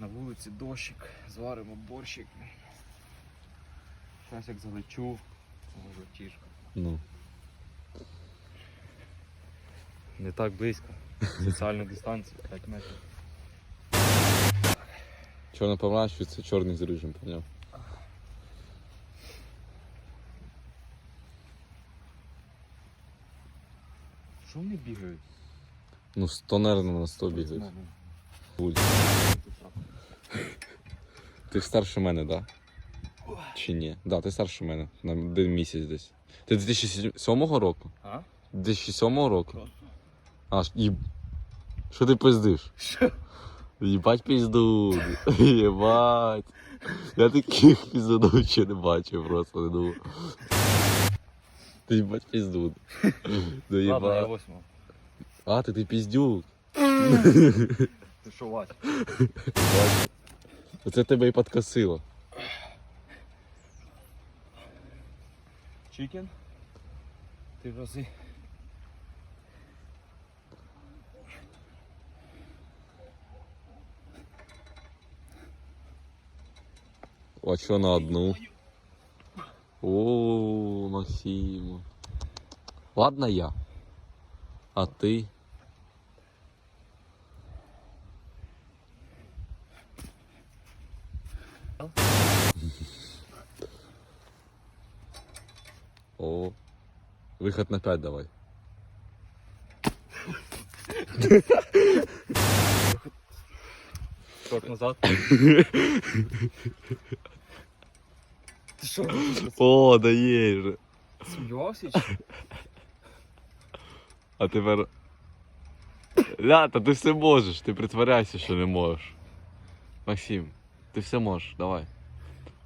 На вулиці дощик, зваримо борщик. Зараз як залечу, о, братішка. Ну. Не так близько. Соціальну дистанцію 5 метрів. Чорно помрачується, чорний з рижем, поняв? Що вони бігають? Ну, 100, наверное, на 100 бігають. Ти старше мене, так? Да? Чи ні? Да, ти старше мене. На один місяць десь. Ти 2007 року? А? 2007 року? А, їб... Що ти пиздиш? Що? Їбать пізду. Єбать. Я таких піздунов ще не бачив просто не думав. Ти їбать пізду. Ну Ладно, я восьмого. А, ти ти піздюк. Ти що, Вась? Оце тебе і подкосило. Чикен? Ти рази. А що на одну? О, Максим. Ладно я. А ти? О. Выход на 5 давай. Крок назад. Ти що, О, да є же. сміявся чи? А тепер. Ля, та ти все можеш, ти притворяйся, що не можеш. Максим, ти все можеш, давай.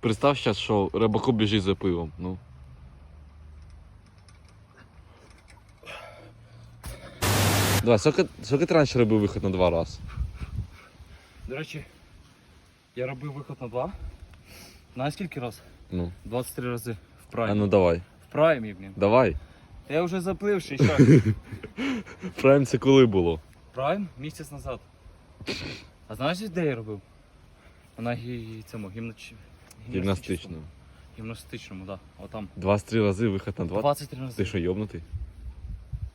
Представ зараз, що рибаку біжить за пивом, ну. Давай, скільки, скільки ти раніше робив виход на два рази? До речі, я робив виход на два. Знаєш скільки раз? Ну. 23 рази в А ну давай. В праймі, блін. Давай. Та я вже запливший ще. Прайм це коли було? Прайм місяць назад. А знаєш, де я робив? На гі... цьому гімнач... Гімнастичному. Гімнастичному, так. Да. Отам. 23 рази виход на два. 23 рази. Ти що, йобнутий?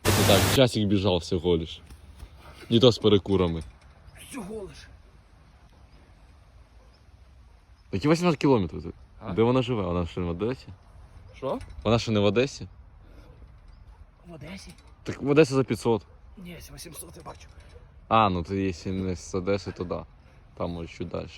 Це так, часик біжав всього лиш. Не то з перекурами. Всього лиш. Які 18 кілометрів тут? А? Де вона живе? Вона що не в Одесі? Що? Вона що не в Одесі? В Одесі? Так в Одесі за 500. Ні, 800 я бачу. А, ну то якщо не з Одеси, то да. Там може чуть далі.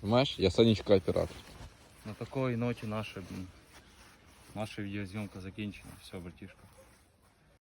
Понимаєш, я Санечка оператор. На такой ноте наша, наша відеозйомка закінчена. Все, братішка.